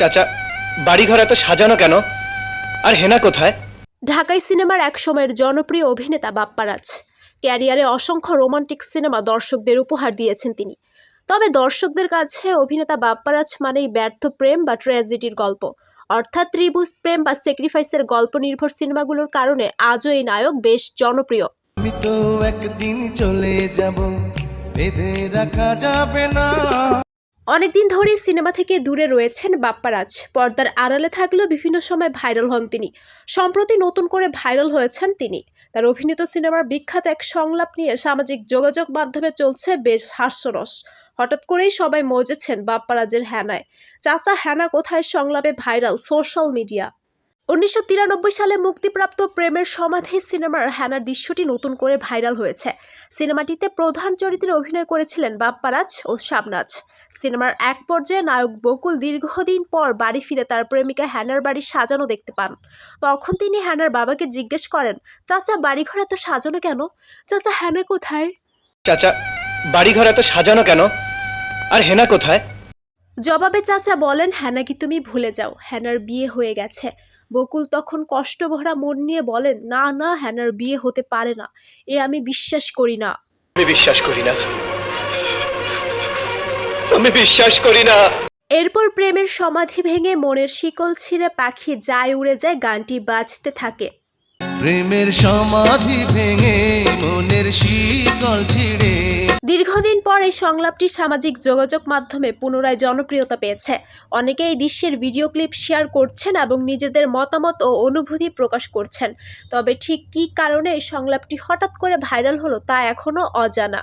চাচা বাড়িঘর এত সাজানো কেন? আর হেনা কোথায়? ঢাকাই সিনেমার এক সময়ের জনপ্রিয় অভিনেতা বাপ্পারাজ। ক্যারিয়ারে অসংখ্য রোমান্টিক সিনেমা দর্শকদের উপহার দিয়েছেন তিনি। তবে দর্শকদের কাছে অভিনেতা বাপ্পারাজ মানেই ব্যর্থ প্রেম বা ট্র্যাজেডির গল্প। অর্থাৎ ত্রিভুজ প্রেম বা স্যাক্রিফাইসের গল্প নির্ভর সিনেমাগুলোর কারণে আজও এই নায়ক বেশ জনপ্রিয়। আমি তো একদিন চলে যাব বেঁধে রাখা যাবে না। অনেকদিন ধরেই সিনেমা থেকে দূরে রয়েছেন বাপ্পারাজ। পর্দার আড়ালে থাকলেও বিভিন্ন সময় ভাইরাল হন তিনি। সম্প্রতি নতুন করে ভাইরাল হয়েছেন তিনি। তার অভিনীত সিনেমার বিখ্যাত এক সংলাপ নিয়ে সামাজিক যোগাযোগ মাধ্যমে চলছে বেশ হাস্যরস। হঠাৎ করেই সবাই মজেছেন বাপ্পারাজের হ্যানায়। চাচা হ্যানা কোথায় সংলাপে ভাইরাল? Social media. উনিশশো তিরানব্বই সালে মুক্তিপ্রাপ্ত প্রেমের সমাধি সিনেমার হ্যানার দৃশ্যটি নতুন করে ভাইরাল হয়েছে। সিনেমাটিতে প্রধান চরিত্রে অভিনয় করেছিলেন বাপ্পারাজ ও শাবনাজ। সিনেমার এক পর্যায়ে নায়ক বকুল দীর্ঘদিন পর বাড়ি ফিরে তার প্রেমিকা হ্যানার বাড়ি সাজানো দেখতে পান। তখন তিনি হ্যানার বাবাকে জিজ্ঞেস করেন, চাচা, বাড়িঘর এত সাজানো কেন? চাচা, হ্যানা কোথায়? চাচা, বাড়িঘর এত সাজানো কেন? আর হেনা কোথায়? জবাবে চাচা বলেন হ্যানাকে তুমি ভুলে যাও? হ্যানার বিয়ে হয়ে গেছে। বকুল তখন কষ্টভরা মন নিয়ে বলেন না না হ্যানার বিয়ে হতে পারে না। এ আমি বিশ্বাস করি না। আমি বিশ্বাস করি না। আমি বিশ্বাস করি না। এরপর প্রেমের সমাধি ভেঙে মনের শিকল ছিঁড়ে পাখি যায় উড়ে যায় গানটি বাজতে থাকে। প্রেমের সমাধি ভেঙে মনের শীতল ছিড়ে এই সংলাপটি সামাজিক যোগাযোগ মাধ্যমে পুনরায় জনপ্রিয়তা পেয়েছে। অনেকে এই দৃশ্যের ভিডিও ক্লিপ শেয়ার করছেন এবং নিজেদের মতামত ও অনুভূতি প্রকাশ করছেন। তবে ঠিক কী কারণে এই সংলাপটি হঠাৎ করে ভাইরাল হলো তা এখনও অজানা।